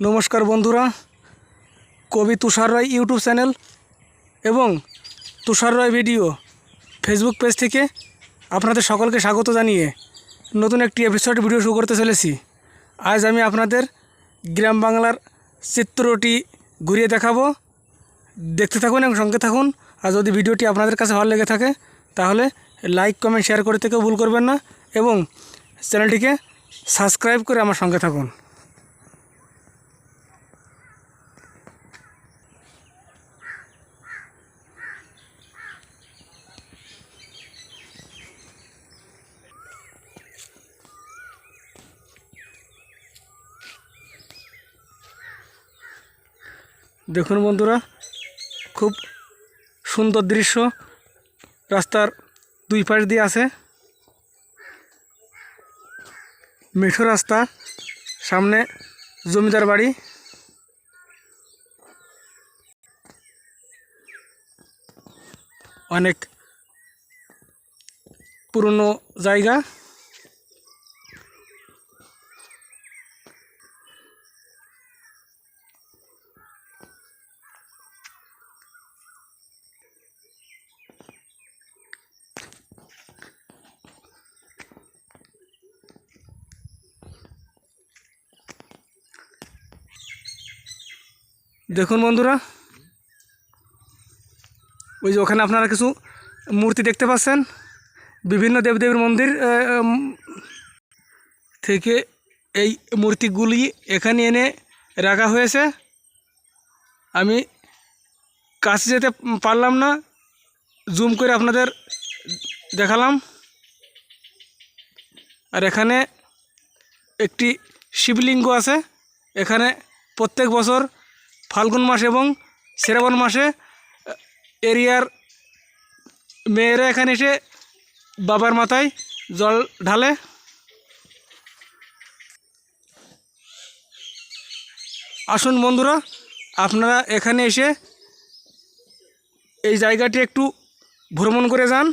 নমস্কার বন্ধুরা, কবি তুষার রায় ইউটিউব চ্যানেল এবং Tushar Roy video Facebook page থেকে আপনাদের সকলকে স্বাগত জানিয়ে নতুন একটি এপিসোড ভিডিও শুরু করতে চলেছি। আজ আমি আপনাদের গ্রাম বাংলার চিত্রটি ঘুরিয়ে দেখাবো। দেখতে থাকুন এবং সঙ্গে থাকুন। আর যদি ভিডিওটি আপনাদের কাছে ভালো লেগে থাকে, তাহলে লাইক কমেন্ট শেয়ার করতে কেউ ভুল করবেন না এবং চ্যানেলটিকে সাবস্ক্রাইব করে আমার সঙ্গে থাকুন। দেখুন বন্ধুরা, খুব সুন্দর দৃশ্য। রাস্তার দুই পাশ দিয়ে আছে। মেঠো রাস্তা, সামনে জমিদার বাড়ি। অনেক পুরনো জায়গা। দেখুন বন্ধুরা। ওই যে ওখানে আপনারা কিছু মূর্তি দেখতে পাচ্ছেন। বিভিন্ন দেবদেবীর মন্দির থেকে এই মূর্তিগুলি এখানে এনে রাখা হয়েছে। আমি কাছে যেতে পারলাম না। জুম করে আপনাদের দেখালাম। আর এখানে একটি শিবলিঙ্গ আছে। এখানে প্রত্যেক বছর ফাল্গুন মাস এবং শ্রাবণ মাসে এরিয়ার মেয়েরা এখানে এসে বাবার মাথায় জল ঢালে। আসুন বন্ধুরা, আপনারা এখানে এসে এই জায়গাটি একটু ভ্রমণ করে যান।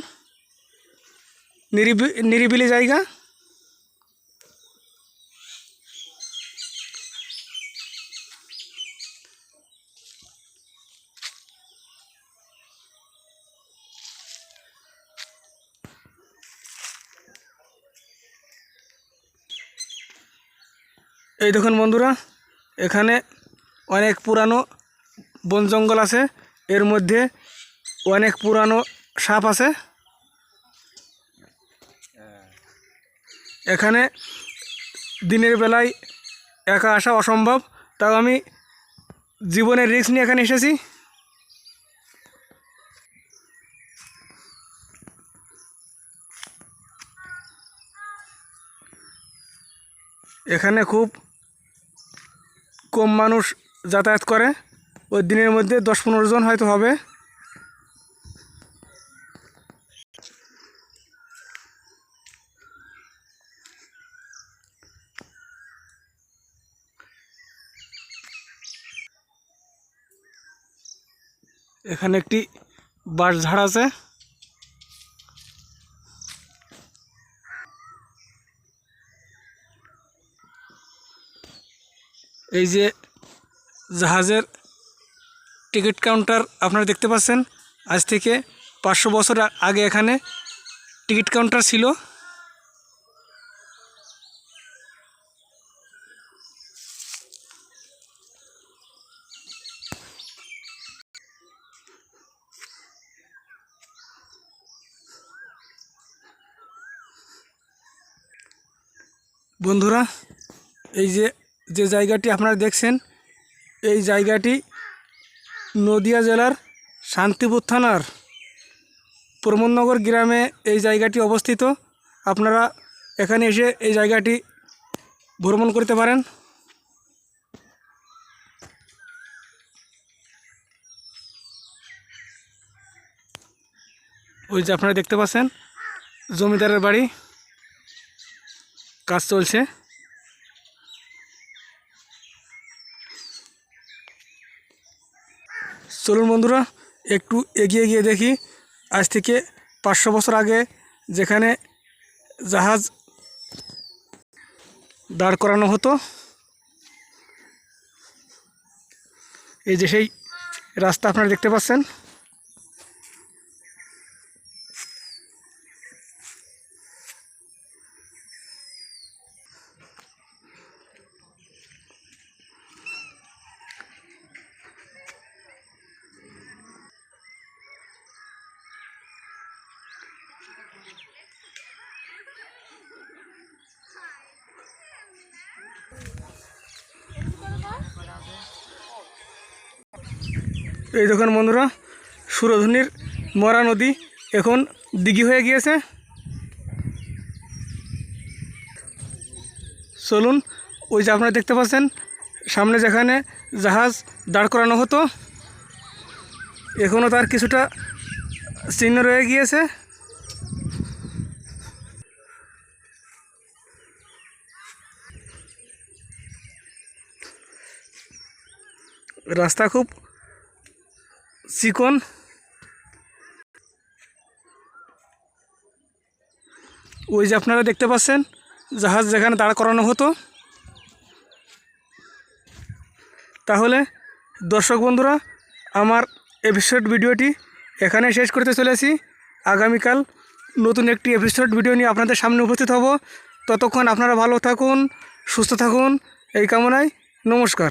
নিরিবি, নিরিবিলি জায়গা। এই দেখুন বন্ধুরা, এখানে অনেক পুরানো বন জঙ্গল আছে। এর মধ্যে অনেক পুরানো সাপ আছে। এখানে দিনের বেলায় একা আসা অসম্ভব। তাও আমি জীবনের রিস্ক নিয়ে এখানে এসেছি। এখানে খুব কম মানুষ যাতায়াত করে। ওই দিনের মধ্যে দশ পনেরো জন হয়তো হবে। এখানে একটি বাঁশ ঝাড় আছে। এই যে জাহাজের টিকিট কাউন্টার আপনারা দেখতে পাচ্ছেন, আজ থেকে পাঁচশো বছর আগে এখানে টিকিট কাউন্টার ছিল। বন্ধুরা, এই যে যে জায়গাটি আপনারা দেখছেন, এই জায়গাটি নদিয়া জেলার শান্তিপুর থানার প্রমোদনগর গ্রামে এই জায়গাটি অবস্থিত। আপনারা এখানে এসে এই জায়গাটি ভ্রমণ করতে পারেন। ওই যে আপনারা দেখতে পাচ্ছেন, জমিদারের বাড়ি। কাজ চলছে। চলুন বন্ধুরা, একটু এগিয়ে গিয়ে দেখি। আজ থেকে পাঁচশো বছর আগে যেখানে জাহাজ দাঁড় করানো হতো, এই যে সেই রাস্তা আপনারা দেখতে পাচ্ছেন। এই দেখুন বন্ধুরা সুরধনির মরা নদী এখন দিঘি হয়ে গিয়েছে। চলুন, ওই যে আপনারা দেখতে পাচ্ছেন, সামনে যেখানে জাহাজ দাঁড় করানো হতো এখনও তার কিছুটা চিহ্ন রয়ে গিয়েছে। রাস্তা খুব চিকন। ওই যে আপনারা দেখতে পাচ্ছেন, জাহাজ যেখানে দাঁড় করানো হতো। তাহলে দর্শক বন্ধুরা, আমার এপিসোড ভিডিওটি এখানে শেষ করতে চলেছি। আগামীকাল নতুন একটি এপিসোড ভিডিও নিয়ে আপনাদের সামনে উপস্থিত হব। ততক্ষণ আপনারা ভালো থাকুন, সুস্থ থাকুন, এই কামনায় নমস্কার।